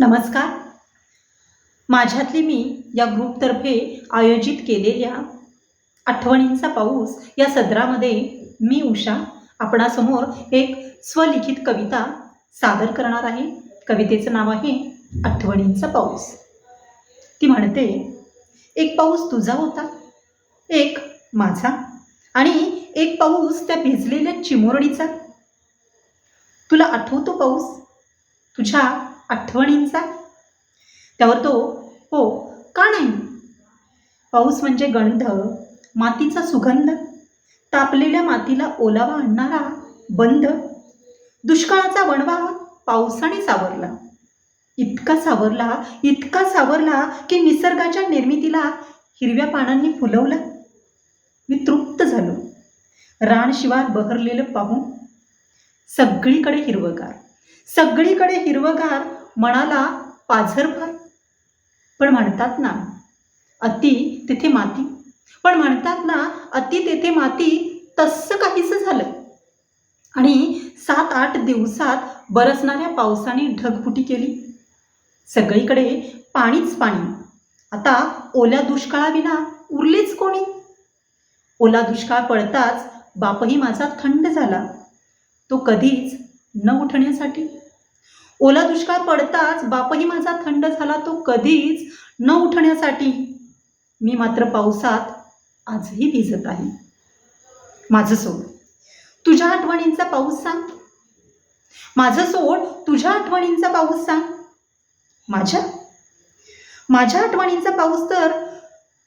नमस्कार. माझ्यातली मी या ग्रुपतर्फे आयोजित केलेल्या आठवणींचा पाऊस या सदरामध्ये मी उषा आपणासमोर एक स्वलिखित कविता सादर करणार आहे. कवितेचं नाव आहे आठवणींचा पाऊस. ती म्हणते एक पाऊस तुझा होता एक माझा आणि एक पाऊस त्या भिजलेल्या चिमुरडीचा. तुला आठवतो पाऊस? तुझ्या आठवणींचा? त्यावर तो हो का नाही? पाऊस म्हणजे गंध मातीचा सुगंध तापलेल्या मातीला ओलावा आणणारा बंध दुष्काळाचा वणवा पावसाने सावरला. इतका सावरला इतका सावरला की निसर्गाच्या निर्मितीला हिरव्या पानांनी फुलवलं. मी तृप्त झालो. रानशिवार बहरलेलं पाहून सगळीकडे हिरवगार सगळीकडे हिरवगार मनाला पाझर भर. पण म्हणतात ना अति तेथे माती. पण म्हणतात ना अति तेथे माती तसं काहीसं झालं. आणि सात आठ दिवसात बरसणाऱ्या पावसाने ढगफुटी केली. सगळीकडे पाणीच पाणी. आता ओल्या दुष्काळाविना उरलेच कोणी? ओला दुष्काळ पडताच बापही माझा थंड झाला. तो कधीच न उठण्यासाठी ओला दुष्काळ पडताच बापही माझा थंड झाला तो कधीच न उठण्यासाठी. मी मात्र पावसात आजही भिजत आहे. माझं सोड. तुझ्या आठवणींचा पाऊस सांग. माझं सोड. तुझ्या आठवणींचा पाऊस सांग. माझ्या? माझ्या आठवणींचा पाऊस तर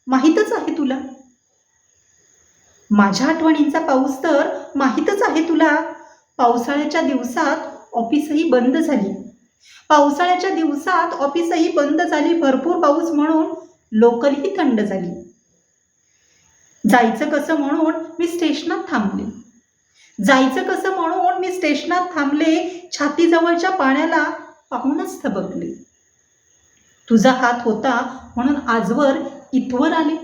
माहीतच आहे तुला. माझ्या आठवणींचा पाऊस तर माहीतच आहे तुला. पावसाळ्याच्या दिवसात ऑफिसही बंद झाली. पावसाळ्याच्या दिवसात ऑफिसही बंद झाली भरपूर पाऊस म्हणून लोकलही थंड झाली. जायचं कसं म्हणून मी स्टेशनात थांबले. जायचं कसं म्हणून मी स्टेशनात थांबले छातीजवळच्या पाण्याला पाहूनच थबकले. तुझा हात होता म्हणून आजवर इथवर आले.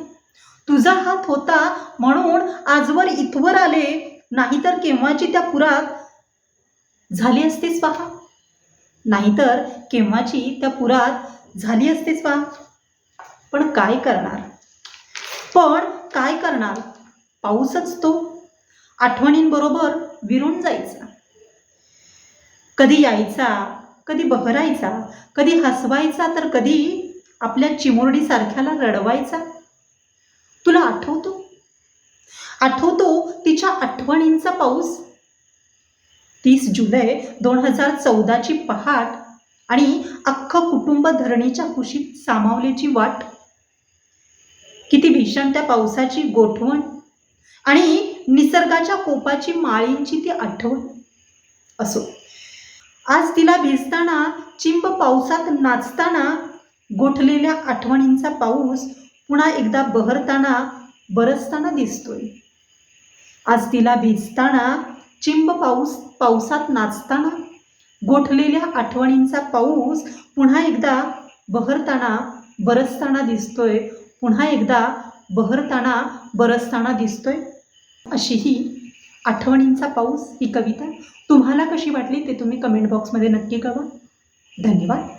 तुझा हात होता म्हणून आजवर इथवर आले नाहीतर केव्हाची त्या पुरात झाली असतीस पहा नाहीतर केव्हाची त्या पुरात झाली असतेच पहा पण काय करणार? पण काय करणार? पाऊसच तो. आठवणींबरोबर विरून जायचा. कधी यायचा कधी बहरायचा कधी हसवायचा तर कधी आपल्या चिमुरडीसारख्याला रडवायचा. तुला आठवतो? आठवतो तिच्या आठवणींचा पाऊस? तीस जुलै दोन हजार चौदाची पहाट आणि अख्खं कुटुंब धरणीच्या कुशीत सामावल्याची वाट. किती भीषण त्या पावसाची गोठवण आणि निसर्गाच्या कोपाची माळींची ती आठवण असो. आज तिला भिजताना चिंब पावसात नाचताना गोठलेल्या आठवणींचा पाऊस पुन्हा एकदा बहरताना बरसताना दिसतोय. आज तिला भिजताना चिंब पाऊस पावसात नाचताना गोठलेल्या आठवणींचा पाऊस पुन्हा एकदा बहरताना बरसताना दिसतोय. पुन्हा एकदा बहरताना बरसताना दिसतोय. अशी ही आठवणींचा पाऊस ही कविता. तुम्हाला कशी वाटली ते तुम्ही कमेंट बॉक्समध्ये नक्की कळवा. धन्यवाद.